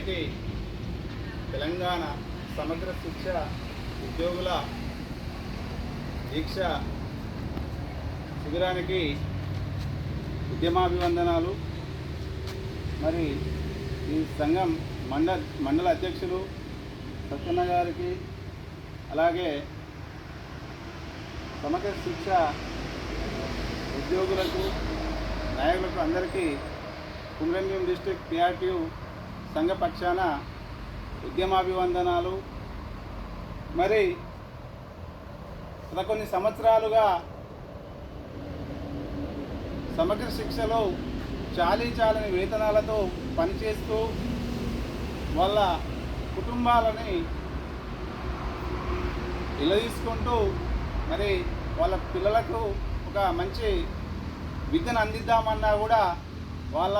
నేటి తెలంగాణ సమగ్ర శిక్ష ఉద్యోగుల దీక్ష శిబిరానికి ఉద్యమాభివందనాలు. మరి ఈ సంఘం మండల మండల అధ్యక్షులు సత్యన్న గారికి అలాగే సమగ్ర శిక్ష ఉద్యోగులకు నాయకులకు అందరికీ కుమ్రంభీం డిస్టిక్ పిఆర్టీయు సంఘ పక్షాన ఉద్యమాభివందనాలు. మరి గత కొన్ని సంవత్సరాలుగా సమగ్ర శిక్షలో చాలీ చాలని వేతనాలతో పనిచేస్తూ వాళ్ళ కుటుంబాలని ఇలదీసుకుంటూ మరి వాళ్ళ పిల్లలకు ఒక మంచి విద్యను అందిద్దామన్నా కూడా వాళ్ళ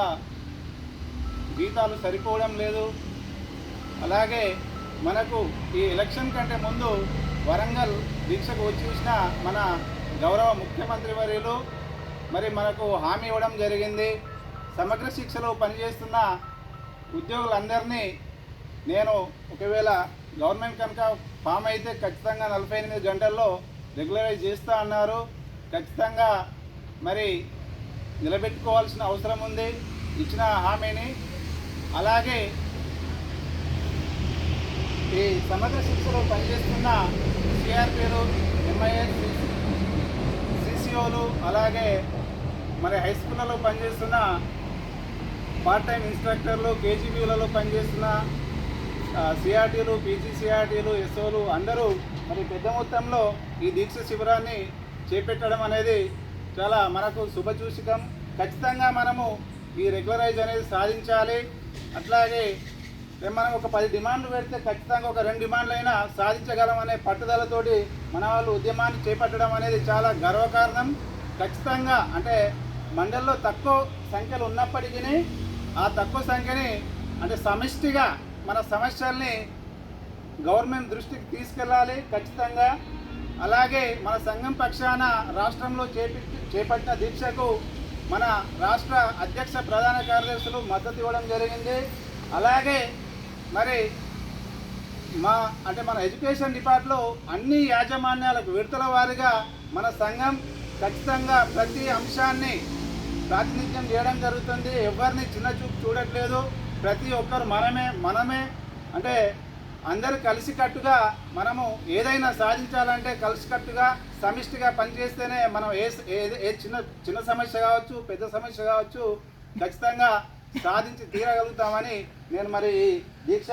జీతాలు సరిపోవడం లేదు. అలాగే మనకు ఈ ఎలక్షన్ కంటే ముందు వరంగల్ దీక్షకు వచ్చి చూసిన మన గౌరవ ముఖ్యమంత్రి వర్యులు మరి మనకు హామీ ఇవ్వడం జరిగింది. సమగ్ర శిక్షలో పనిచేస్తున్న ఉద్యోగులందరినీ నేను ఒకవేళ గవర్నమెంట్ కనుక ఫామ్ అయితే ఖచ్చితంగా నలభై ఎనిమిది గంటల్లో రెగ్యులరైజ్ చేస్తా అన్నారు. ఖచ్చితంగా మరి నిలబెట్టుకోవాల్సిన అవసరం ఉంది. ఇచ్చిన హామీని అలాగే ఈ సమగ్ర శిక్షలో పనిచేస్తున్న సిఆర్పీలు ఎంఐఎస్ సిసిఓలు అలాగే మరి హై స్కూళ్ళలో పనిచేస్తున్న పార్ట్ టైం ఇన్స్ట్రక్టర్లు కేజీబీలలో పనిచేస్తున్న సిఆర్టీలు పీజీసీఆర్టీలు ఎస్ఓలు అందరూ మరి పెద్ద మొత్తంలో ఈ దీక్ష శిబిరాన్ని చేపెట్టడం అనేది చాలా మనకు శుభసూచకం ఖచ్చితంగా మనము ఈ రెగ్యులరైజ్ అనేది సాధించాలి అట్లాగే మనం ఒక పది డిమాండ్లు పెడితే ఖచ్చితంగా ఒక రెండు డిమాండ్లు అయినా సాధించగలం అనే పట్టుదలతోటి మన వాళ్ళు ఉద్యమాన్ని చేపట్టడం అనేది చాలా గర్వకారణం. ఖచ్చితంగా అంటే మండల్లో తక్కువ సంఖ్యలు ఉన్నప్పటికీ ఆ తక్కువ సంఖ్యని అంటే సమిష్టిగా మన సమస్యల్ని గవర్నమెంట్ దృష్టికి తీసుకెళ్ళాలి ఖచ్చితంగా. అలాగే మన సంఘం పక్షాన రాష్ట్రంలో చేపి చేపట్టిన దీక్షకు మన రాష్ట్ర అధ్యక్ష ప్రధాన కార్యదర్శులు మద్దతు ఇవ్వడం జరిగింది. అలాగే మరి మా అంటే మన ఎడ్యుకేషన్ డిపార్ట్లో అన్ని యాజమాన్యాలకు విడతల వారిగా మన సంఘం ఖచ్చితంగా ప్రతి అంశాన్ని ప్రాతినిధ్యం చేయడం జరుగుతుంది. ఎవరిని చిన్న చూపు చూడట్లేదు. ప్రతి ఒక్కరు మనమే మనమే అంటే అందరూ కలిసికట్టుగా మనము ఏదైనా సాధించాలంటే కలిసికట్టుగా సమిష్టిగా పనిచేస్తేనే మనం ఏ ఏ- చిన్న చిన్న సమస్య కావచ్చు పెద్ద సమస్య కావచ్చు ఖచ్చితంగా సాధించి తీరగలుగుతామని నేను మరి ఈ దీక్ష